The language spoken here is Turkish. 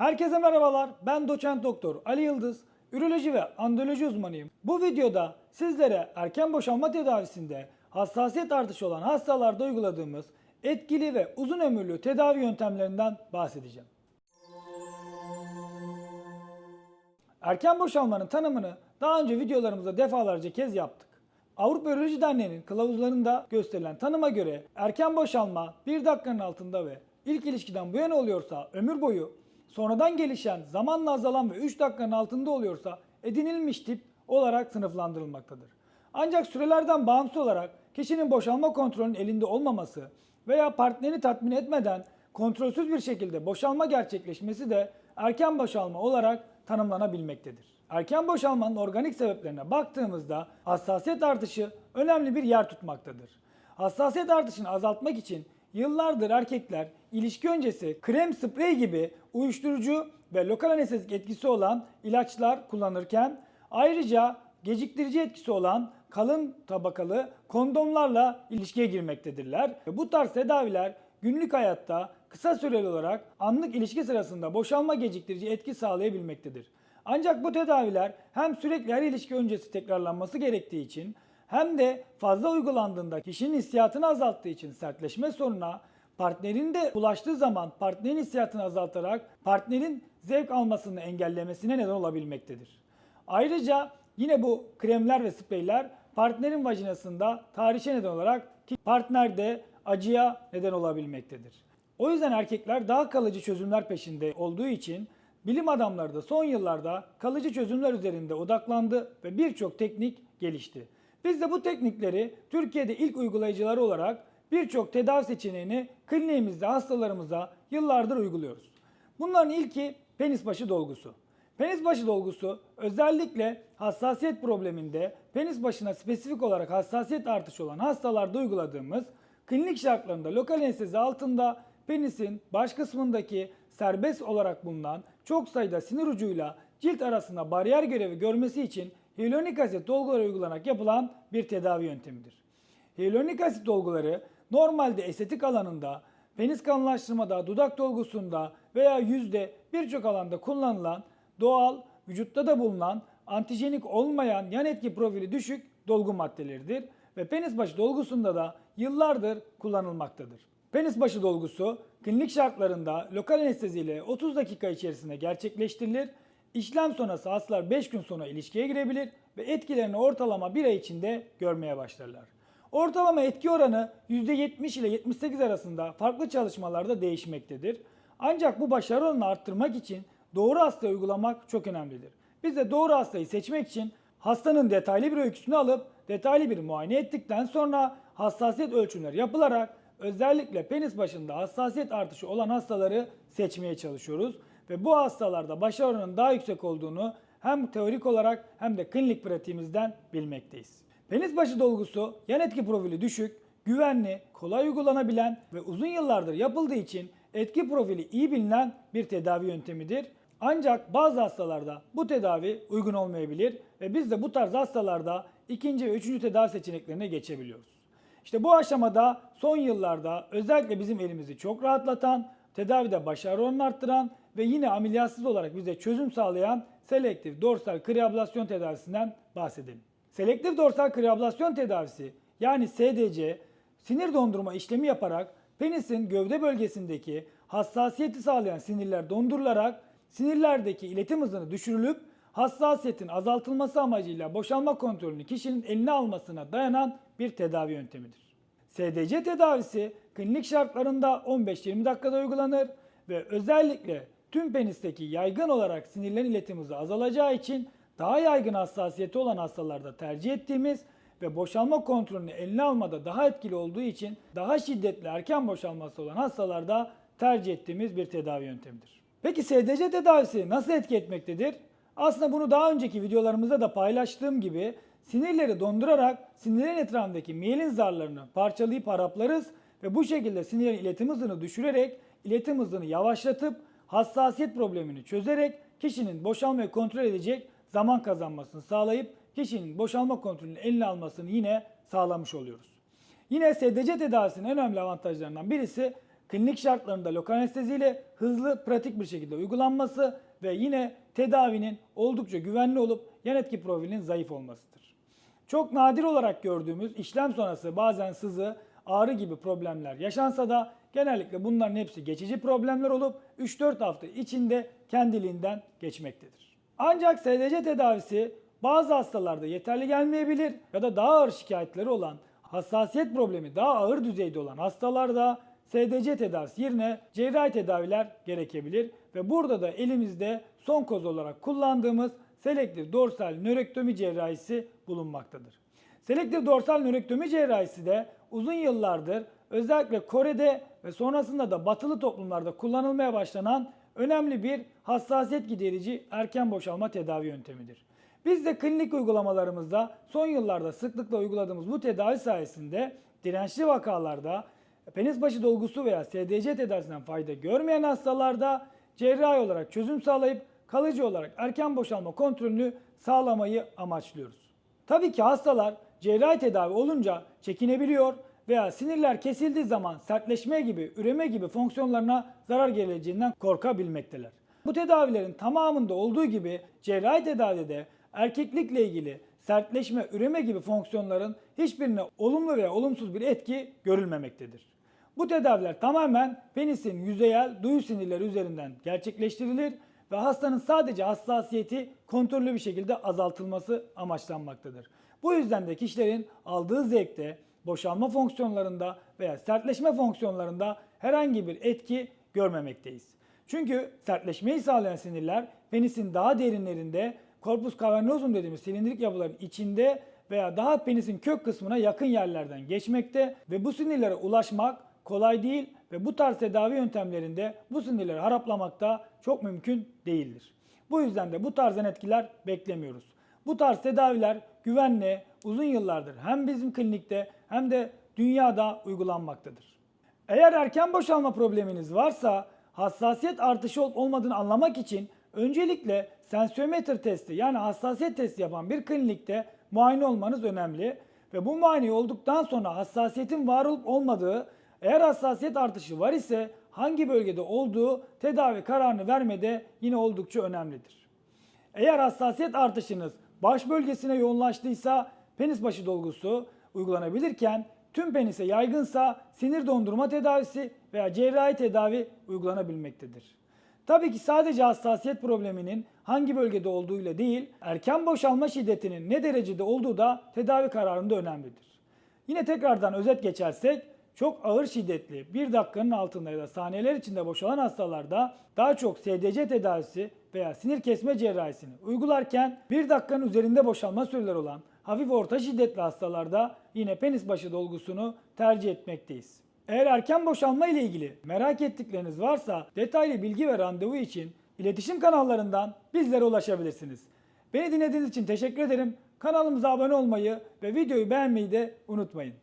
Herkese merhabalar. Ben doçent doktor Ali Yıldız. Üroloji ve androloji uzmanıyım. Bu videoda sizlere erken boşalma tedavisinde hassasiyet artışı olan hastalarda uyguladığımız etkili ve uzun ömürlü tedavi yöntemlerinden bahsedeceğim. Erken boşalmanın tanımını daha önce videolarımızda defalarca kez yaptık. Avrupa Üroloji Derneği'nin kılavuzlarında gösterilen tanıma göre erken boşalma 1 dakikanın altında ve ilk ilişkiden bu yana oluyorsa ömür boyu, sonradan gelişen, zamanla azalan ve 3 dakikanın altında oluyorsa edinilmiş tip olarak sınıflandırılmaktadır. Ancak sürelerden bağımsız olarak kişinin boşalma kontrolünün elinde olmaması veya partnerini tatmin etmeden kontrolsüz bir şekilde boşalma gerçekleşmesi de erken boşalma olarak tanımlanabilmektedir. Erken boşalmanın organik sebeplerine baktığımızda hassasiyet artışı önemli bir yer tutmaktadır. Hassasiyet artışını azaltmak için yıllardır erkekler ilişki öncesi krem sprey gibi uyuşturucu ve lokal anestezik etkisi olan ilaçlar kullanırken ayrıca geciktirici etkisi olan kalın tabakalı kondomlarla ilişkiye girmektedirler. Bu tarz tedaviler günlük hayatta kısa süreli olarak anlık ilişki sırasında boşalma geciktirici etki sağlayabilmektedir. Ancak bu tedaviler hem sürekli her ilişki öncesi tekrarlanması gerektiği için hem de fazla uygulandığında kişinin hissiyatını azalttığı için sertleşme sorununa partnerin de ulaştığı zaman partnerin hissiyatını azaltarak partnerin zevk almasını engellemesine neden olabilmektedir. Ayrıca yine bu kremler ve spreyler partnerin vajinasında tahrişe neden olarak ki partnerde acıya neden olabilmektedir. O yüzden erkekler daha kalıcı çözümler peşinde olduğu için bilim adamları da son yıllarda kalıcı çözümler üzerinde odaklandı ve birçok teknik gelişti. Biz de bu teknikleri Türkiye'de ilk uygulayıcıları olarak birçok tedavi seçeneğini kliniğimizde hastalarımıza yıllardır uyguluyoruz. Bunların ilki penis başı dolgusu. Penis başı dolgusu özellikle hassasiyet probleminde penis başına spesifik olarak hassasiyet artışı olan hastalarda uyguladığımız klinik şartlarında lokal anestezi altında penisin baş kısmındaki serbest olarak bulunan çok sayıda sinir ucuyla cilt arasında bariyer görevi görmesi için hyaluronik asit dolguları uygulanarak yapılan bir tedavi yöntemidir. Hyaluronik asit dolguları normalde estetik alanında, penis kalınlaştırmada, dudak dolgusunda veya yüzde birçok alanda kullanılan doğal, vücutta da bulunan antijenik olmayan yan etki profili düşük dolgu maddeleridir ve penis başı dolgusunda da yıllardır kullanılmaktadır. Penis başı dolgusu klinik şartlarında lokal anestezi ile 30 dakika içerisinde gerçekleştirilir. İşlem sonrası hastalar 5 gün sonra ilişkiye girebilir ve etkilerini ortalama 1 ay içinde görmeye başlarlar. Ortalama etki oranı %70 ile 78 arasında farklı çalışmalarda değişmektedir. Ancak bu başarı oranını arttırmak için doğru hastaya uygulamak çok önemlidir. Biz de doğru hastayı seçmek için hastanın detaylı bir öyküsünü alıp detaylı bir muayene ettikten sonra hassasiyet ölçümleri yapılarak özellikle penis başında hassasiyet artışı olan hastaları seçmeye çalışıyoruz. Ve bu hastalarda başarı oranının daha yüksek olduğunu hem teorik olarak hem de klinik pratiğimizden bilmekteyiz. Penis başı dolgusu yan etki profili düşük, güvenli, kolay uygulanabilen ve uzun yıllardır yapıldığı için etki profili iyi bilinen bir tedavi yöntemidir. Ancak bazı hastalarda bu tedavi uygun olmayabilir ve biz de bu tarz hastalarda ikinci ve üçüncü tedavi seçeneklerine geçebiliyoruz. İşte bu aşamada son yıllarda özellikle bizim elimizi çok rahatlatan, tedavide başarı oranını arttıran ve yine ameliyatsız olarak bize çözüm sağlayan selektif dorsal kriablasyon tedavisinden bahsedelim. Selektif dorsal kriablasyon tedavisi yani SDC sinir dondurma işlemi yaparak penisin gövde bölgesindeki hassasiyeti sağlayan sinirler dondurularak sinirlerdeki iletim hızını düşürülüp hassasiyetin azaltılması amacıyla boşalma kontrolünü kişinin eline almasına dayanan bir tedavi yöntemidir. SDC tedavisi klinik şartlarında 15-20 dakikada uygulanır ve özellikle tüm penisteki yaygın olarak sinirlerin iletim hızı azalacağı için daha yaygın hassasiyeti olan hastalarda tercih ettiğimiz ve boşalma kontrolünü eline almada daha etkili olduğu için daha şiddetli erken boşalması olan hastalarda tercih ettiğimiz bir tedavi yöntemidir. Peki SDC tedavisi nasıl etki etmektedir? Aslında bunu daha önceki videolarımızda da paylaştığım gibi sinirleri dondurarak sinirlerin etrafındaki miyelin zarlarını parçalayıp haraplarız ve bu şekilde sinirlerin iletim hızını düşürerek iletim hızını yavaşlatıp hassasiyet problemini çözerek kişinin boşalmayı kontrol edecek zaman kazanmasını sağlayıp kişinin boşalma kontrolünü eline almasını yine sağlamış oluyoruz. Yine SDC tedavisinin en önemli avantajlarından birisi klinik şartlarında lokal anesteziyle hızlı, pratik bir şekilde uygulanması ve yine tedavinin oldukça güvenli olup yan etki profilinin zayıf olmasıdır. Çok nadir olarak gördüğümüz işlem sonrası bazen sızı, ağrı gibi problemler yaşansa da genellikle bunların hepsi geçici problemler olup 3-4 hafta içinde kendiliğinden geçmektedir. Ancak SDC tedavisi bazı hastalarda yeterli gelmeyebilir ya da daha ağır şikayetleri olan, hassasiyet problemi daha ağır düzeyde olan hastalarda SDC tedavisi yerine cerrahi tedaviler gerekebilir ve burada da elimizde son koz olarak kullandığımız selektif dorsal nörektomi cerrahisi bulunmaktadır. Selektif dorsal nörektomi cerrahisi de uzun yıllardır özellikle Kore'de ve sonrasında da batılı toplumlarda kullanılmaya başlanan önemli bir hassasiyet giderici erken boşalma tedavi yöntemidir. Biz de klinik uygulamalarımızda son yıllarda sıklıkla uyguladığımız bu tedavi sayesinde dirençli vakalarda penis başı dolgusu veya SDC tedavisinden fayda görmeyen hastalarda cerrahi olarak çözüm sağlayıp kalıcı olarak erken boşalma kontrolünü sağlamayı amaçlıyoruz. Tabii ki hastalar cerrahi tedavi olunca çekinebiliyor veya sinirler kesildiği zaman sertleşme gibi, üreme gibi fonksiyonlarına zarar geleceğinden korkabilmekteler. Bu tedavilerin tamamında olduğu gibi cerrahi tedavide de erkeklikle ilgili sertleşme, üreme gibi fonksiyonların hiçbirine olumlu veya olumsuz bir etki görülmemektedir. Bu tedaviler tamamen penisin yüzeyel duyu sinirleri üzerinden gerçekleştirilir ve hastanın sadece hassasiyeti kontrollü bir şekilde azaltılması amaçlanmaktadır. Bu yüzden de kişilerin aldığı zevkte, boşalma fonksiyonlarında veya sertleşme fonksiyonlarında herhangi bir etki görmemekteyiz. Çünkü sertleşmeyi sağlayan sinirler penisin daha derinlerinde korpus cavernosum dediğimiz silindirik yapıların içinde veya daha penisin kök kısmına yakın yerlerden geçmekte ve bu sinirlere ulaşmak kolay değil ve bu tarz tedavi yöntemlerinde bu sinirleri haraplamak da çok mümkün değildir. Bu yüzden de bu tarzdan etkiler beklemiyoruz. Bu tarz tedaviler güvenli, uzun yıllardır hem bizim klinikte hem de dünyada uygulanmaktadır. Eğer erken boşalma probleminiz varsa hassasiyet artışı olup olmadığını anlamak için öncelikle sensiyometre testi yani hassasiyet testi yapan bir klinikte muayene olmanız önemli ve bu muayene olduktan sonra hassasiyetin var olup olmadığı eğer hassasiyet artışı var ise hangi bölgede olduğu tedavi kararını vermede yine oldukça önemlidir. Eğer hassasiyet artışınız baş bölgesine yoğunlaştıysa penis başı dolgusu uygulanabilirken tüm penise yaygınsa sinir dondurma tedavisi veya cerrahi tedavi uygulanabilmektedir. Tabii ki sadece hassasiyet probleminin hangi bölgede olduğuyla değil, erken boşalma şiddetinin ne derecede olduğu da tedavi kararında önemlidir. Yine tekrardan özet geçersek, çok ağır şiddetli bir dakikanın altında ya da saniyeler içinde boşalan hastalarda daha çok SDC tedavisi veya sinir kesme cerrahisini uygularken bir dakikanın üzerinde boşalma süreleri olan hafif orta şiddetli hastalarda yine penis başı dolgusunu tercih etmekteyiz. Eğer erken boşalma ile ilgili merak ettikleriniz varsa detaylı bilgi ve randevu için iletişim kanallarından bizlere ulaşabilirsiniz. Beni dinlediğiniz için teşekkür ederim. Kanalımıza abone olmayı ve videoyu beğenmeyi de unutmayın.